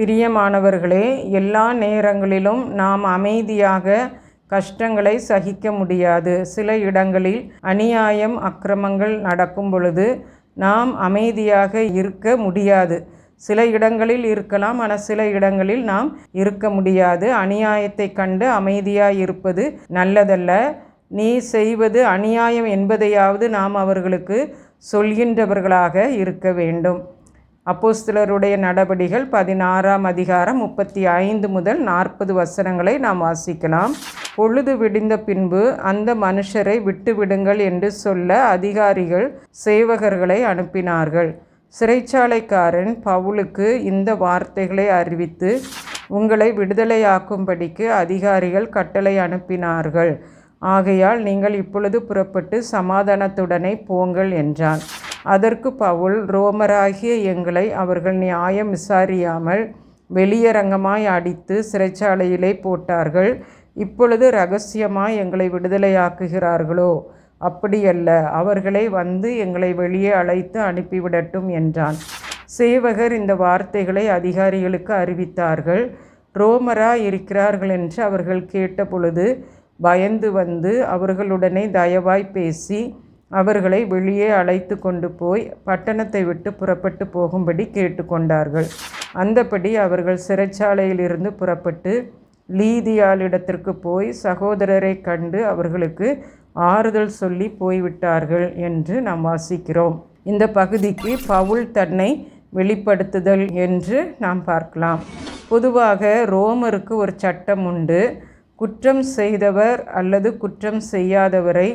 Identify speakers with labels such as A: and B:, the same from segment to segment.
A: பிரியமானவர்களே எல்லா நேரங்களிலும் நாம் அமைதியாக கஷ்டங்களை சகிக்க முடியாது. சில இடங்களில் அநியாயம் அக்கிரமங்கள் நடக்கும் பொழுது நாம் அமைதியாக இருக்க முடியாது. சில இடங்களில் இருக்கலாம் ஆனால் சில இடங்களில் நாம் இருக்க முடியாது. அநியாயத்தை கண்டு அமைதியாக இருப்பது நல்லதல்ல. நீ செய்வது அநியாயம் என்பதையாவது நாம் அவர்களுக்கு சொல்கின்றவர்களாக இருக்க வேண்டும். அப்போஸ்தலருடைய நடபடிகள் பதினாறாம் அதிகாரம் முப்பத்தி ஐந்து முதல் நாற்பது வசனங்களை நாம் வாசிக்கலாம். பொழுது விடிந்த பின்பு அந்த மனுஷரை விட்டுவிடுங்கள் என்று சொல்ல அதிகாரிகள் சேவகர்களை அனுப்பினார்கள். சிறைச்சாலைக்காரன் பவுலுக்கு இந்த வார்த்தைகளை அறிவித்து உங்களை விடுதலையாக்கும்படிக்கு அதிகாரிகள் கட்டளை அனுப்பினார்கள். ஆகையால் நீங்கள் இப்பொழுது புறப்பட்டு சமாதானத்துடனே போங்கள் என்றான். அதற்கு பவுல் ரோமராகிய எங்களை அவர்கள் நியாயம் விசாரியாமல் வெளியரங்கமாய் அடித்து சிறைச்சாலையிலே போட்டார்கள். இப்பொழுது ரகசியமாய் எங்களை விடுதலையாக்குகிறார்களோ? அப்படியல்ல அவர்களை வந்து எங்களை வெளியே அழைத்து அனுப்பிவிடட்டும் என்றான். சேவகர் இந்த வார்த்தைகளை அதிகாரிகளுக்கு அறிவித்தார்கள். ரோமரா இருக்கிறார்கள் என்று அவர்கள் கேட்டபொழுது பயந்து வந்து அவர்களுடனே தயவாய் பேசி அவர்களை வெளியே அழைத்து கொண்டு போய் பட்டணத்தை விட்டு புறப்பட்டு போகும்படி கேட்டுக்கொண்டார்கள். அந்தபடி அவர்கள் சிறைச்சாலையிலிருந்து புறப்பட்டு லீதியாளிடத்திற்கு போய் சகோதரரை கண்டு அவர்களுக்கு ஆறுதல் சொல்லி போய்விட்டார்கள் என்று நாம் வாசிக்கிறோம். இந்த பகுதிக்கு பவுல் தன்னை வெளிப்படுத்துதல் என்று நாம் பார்க்கலாம். பொதுவாக ரோமருக்கு ஒரு சட்டம் உண்டு. குற்றம் செய்தவர் அல்லது குற்றம் செய்யாதவரை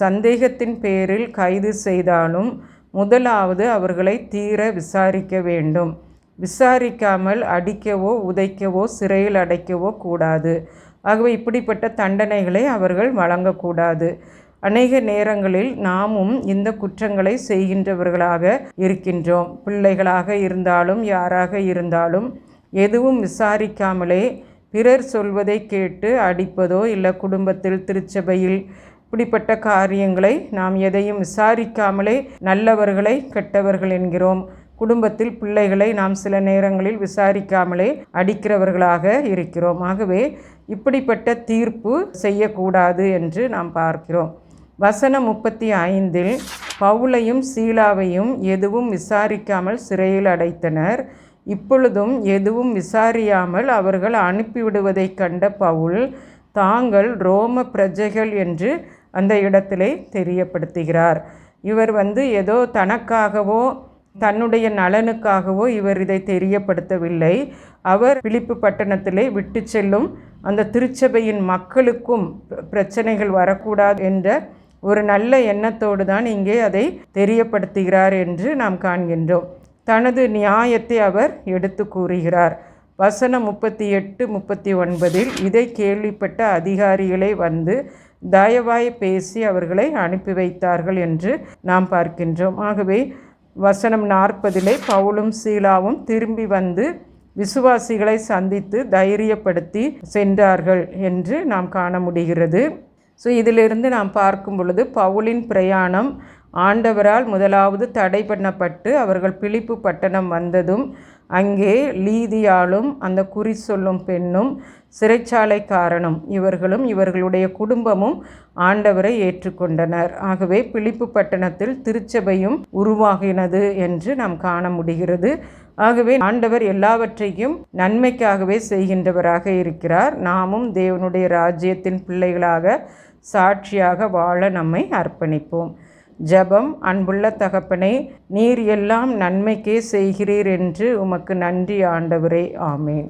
A: சந்தேகத்தின் பேரில் கைது செய்தாலும் முதலாவது அவர்களை தீர விசாரிக்க வேண்டும். விசாரிக்காமல் அடிக்கவோ உதைக்கவோ சிறையில் அடைக்கவோ கூடாது. ஆகவே இப்படிப்பட்ட தண்டனைகளை அவர்கள் வழங்கக்கூடாது. அநேக நேரங்களில் நாமும் இந்த குற்றங்களை செய்கின்றவர்களாக இருக்கின்றோம். பிள்ளைகளாக இருந்தாலும் யாராக இருந்தாலும் எதுவும் விசாரிக்காமலே பிறர் சொல்வதை கேட்டு அடிப்பதோ இல்லை குடும்பத்தில் திருச்சபையில் இப்படிப்பட்ட காரியங்களை நாம் எதையும் விசாரிக்காமலே நல்லவர்களை கெட்டவர்கள் என்கிறோம். குடும்பத்தில் பிள்ளைகளை நாம் சில நேரங்களில் விசாரிக்காமலே அடிக்கிறவர்களாக இருக்கிறோம். ஆகவே இப்படிப்பட்ட தீர்ப்பு செய்யக்கூடாது என்று நாம் பார்க்கிறோம். வசனம் முப்பத்தி ஐந்தில் பவுலையும் சீலாவையும் எதுவும் விசாரிக்காமல் சிறையில் அடைத்தனர். இப்பொழுதும் எதுவும் விசாரியாமல் அவர்கள் அனுப்பிவிடுவதை கண்ட பவுல் தாங்கள் ரோம பிரஜைகள் என்று அந்த இடத்திலே தெரியப்படுத்துகிறார். இவர் வந்து ஏதோ தனக்காகவோ தன்னுடைய நலனுக்காகவோ இவர் இதை தெரியப்படுத்தவில்லை. அவர் பிலிப்பு பட்டணத்திலே விட்டு செல்லும் அந்த திருச்சபையின் மக்களுக்கும் பிரச்சனைகள் வரக்கூடாது என்ற ஒரு நல்ல எண்ணத்தோடு தான் இங்கே அதை தெரியப்படுத்துகிறார் என்று நாம் காண்கின்றோம். தனது நியாயத்தை அவர் எடுத்து கூறுகிறார். வசனம் முப்பத்தி எட்டு முப்பத்தி ஒன்பதில் இதை கேள்விப்பட்ட அதிகாரிகளை வந்து தயவாய் பேசி அவர்களை அனுப்பி வைத்தார்கள் என்று நாம் பார்க்கின்றோம். ஆகவே வசனம் நாற்பதிலே பவுலும் சீலாவும் திரும்பி வந்து விசுவாசிகளை சந்தித்து தைரியப்படுத்தி சென்றார்கள் என்று நாம் காண முடிகிறது. ஸோ இதிலிருந்து நாம் பார்க்கும் பொழுது பவுலின் பிரயாணம் ஆண்டவரால் முதலாவது தடை பண்ணப்பட்டு அவர்கள் பிழிப்பு பட்டணம் வந்ததும் அங்கே லீதியாலும் அந்த குறி சொல்லும் பெண்ணும் சிறைச்சாலைக்காரனும் இவர்களும் இவர்களுடைய குடும்பமும் ஆண்டவரை ஏற்றுக்கொண்டனர். ஆகவே பிலிப்பு பட்டணத்தில் திருச்சபையும் உருவாகினது என்று நாம் காண முடிகிறது. ஆகவே ஆண்டவர் எல்லாவற்றையும் நன்மைக்காகவே செய்கின்றவராக இருக்கிறார். நாமும் தேவனுடைய ராஜ்யத்தின் பிள்ளைகளாக சாட்சியாக வாழ நம்மை அர்ப்பணிப்போம். ஜெபம் அன்புள்ள தகப்பனே நீர் எல்லாம் நன்மைக்கே செய்கிறீர் என்று உமக்கு நன்றி ஆண்டவரே. ஆமேன்.